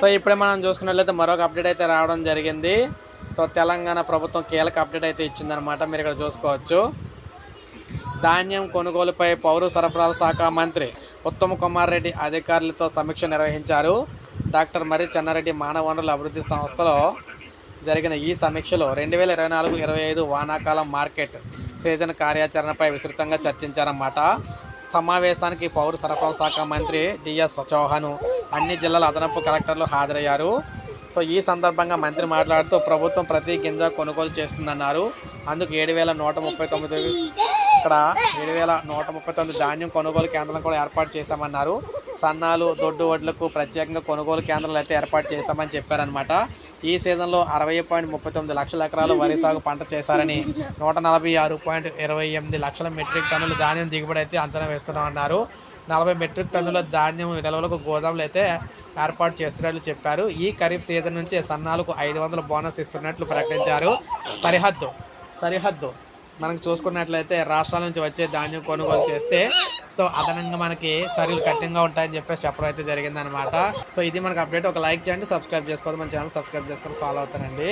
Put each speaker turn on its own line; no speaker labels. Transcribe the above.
So ఇప్పుడే మనం చూసుకున్నట్లయితే మరొక అప్డేట్ అయితే రావడం జరిగింది. సో తెలంగాణ ప్రభుత్వం కీలక అప్డేట్ అయితే ఇచ్చిందనమాట మీరు ఇక్కడ చూసుకోవచ్చు. ధాన్యం కొనుగోలుపై పౌర సరఫరాల శాఖ మంత్రి ఉత్తమ్ కుమార్ రెడ్డి అధికారులతో సమీక్ష నిర్వహించారు. డాక్టర్ మరి చెన్నారెడ్డి మానవ వనరుల అభివృద్ధి సంస్థలో జరిగిన ఈ సమీక్షలో రెండు వేల ఇరవై నాలుగు ఇరవై ఐదు వానాకాలం మార్కెట్ సీజన్ కార్యాచరణపై విస్తృతంగా చర్చించారన్నమాట. సమావేశానికి పౌర సరఫరాల శాఖ మంత్రి డిఎస్ చౌహాను అన్ని జిల్లాల అదనపు కలెక్టర్లు హాజరయ్యారు. సో ఈ సందర్భంగా మంత్రి మాట్లాడుతూ ప్రభుత్వం ప్రతి గింజ కొనుగోలు చేస్తుందన్నారు. అందుకు ఏడు వేల నూట ముప్పై తొమ్మిది ఇక్కడ ఏడు వేల నూట ముప్పై తొమ్మిది ధాన్యం కొనుగోలు కేంద్రం కూడా ఏర్పాటు చేశామన్నారు. సన్నాలు దొడ్డు వడ్లకు ప్రత్యేకంగా కొనుగోలు కేంద్రాలు అయితే ఏర్పాటు చేశామని చెప్పారనమాట ఈ సీజన్లో అరవై పాయింట్ ముప్పై తొమ్మిది లక్షల ఎకరాలు వరి సాగు పంట చేశారని నూట నలభై ఆరు పాయింట్ ఇరవై ఎనిమిది లక్షల మెట్రిక్ టన్నుల ధాన్యం దిగుబడి అయితే అంచనా వేస్తున్నామన్నారు. నలభై మెట్రిక్ టన్నుల ధాన్యం నిల్వలకు గోదాములు అయితే ఏర్పాటు చేస్తున్నట్లు చెప్పారు. ఈ ఖరీఫ్ సీజన్ నుంచి సన్నాలకు ఐదు వందల బోనస్ ఇస్తున్నట్లు ప్రకటించారు. సరిహద్దు సరిహద్దు. మనకు చూసుకున్నట్లయితే రాష్ట్రాల నుంచి వచ్చే ధాన్యం కొనుగోలు చేస్తే సో అదనంగా మనకి సరుకులు కఠినంగా ఉంటాయని చెప్పేసి చెప్పడం అయితే జరిగిందనమాట సో ఇది మనకు అప్డేట్. ఒక లైక్ చేయండి సబ్స్క్రైబ్ చేసుకోవద్దు. మన ఛానల్ సబ్స్క్రైబ్ చేసుకొని ఫాలో అవుతానండి.